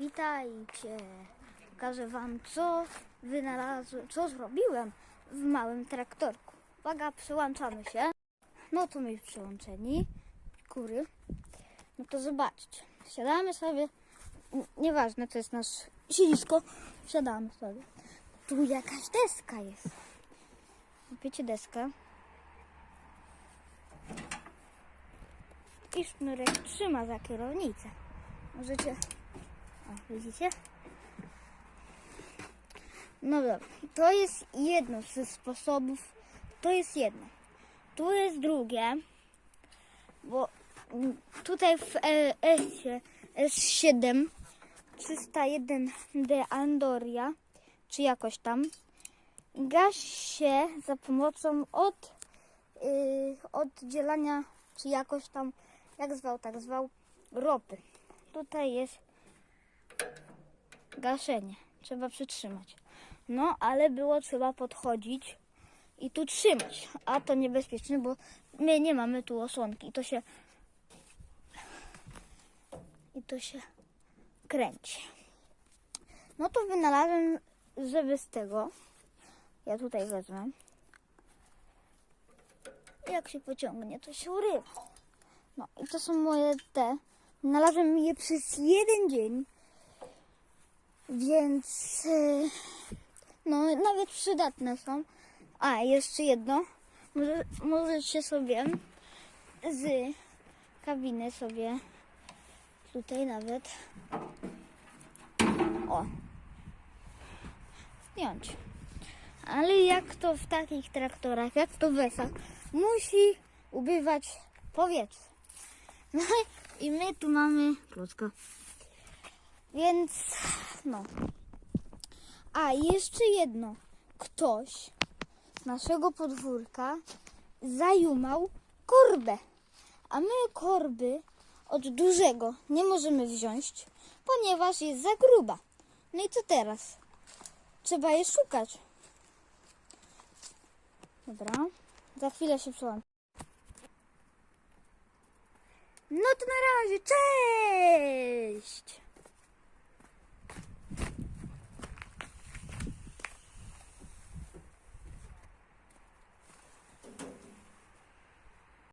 Witajcie! Pokażę wam, co wynalazłem, co zrobiłem w małym traktorku. Uwaga, przyłączamy się. No to my przyłączeni. Kury. No to zobaczcie. Siadamy sobie. Nieważne, to jest nasz siedzisko. Siadamy sobie. Tu jakaś deska jest. Wiecie deskę? I sznurek trzyma za kierownicę. Możecie o, widzicie? No dobra, to jest jedno ze sposobów. To jest jedno. Tu jest drugie, bo tutaj w e, S- S7 301D Andoria, czy jakoś tam, gasi się za pomocą od yy, oddzielania, czy jakoś tam, jak zwał, tak zwał, ropy. Tutaj jest gaszenie. Trzeba przytrzymać. No, ale było trzeba podchodzić i tu trzymać. A to niebezpieczne, bo my nie mamy tu osłonki. I to się i to się kręci. No to wynalazłem, żeby z tego ja tutaj wezmę. Jak się pociągnie, to się urywa. No i to są moje te. Znalazłem je przez jeden dzień. Więc e, no nawet przydatne są. A, jeszcze jedno. Może, możecie sobie z kabiny sobie tutaj nawet o zdjąć. Ale jak to w takich traktorach, jak to w esach, musi ubywać powietrze. No i my tu mamy klocka. Więc no. A jeszcze jedno. Ktoś z naszego podwórka zajumał korbę. A my korby od dużego nie możemy wziąć, ponieważ jest za gruba. No i co teraz? Trzeba je szukać. Dobra. Za chwilę się przełączę. No to na razie, cześć!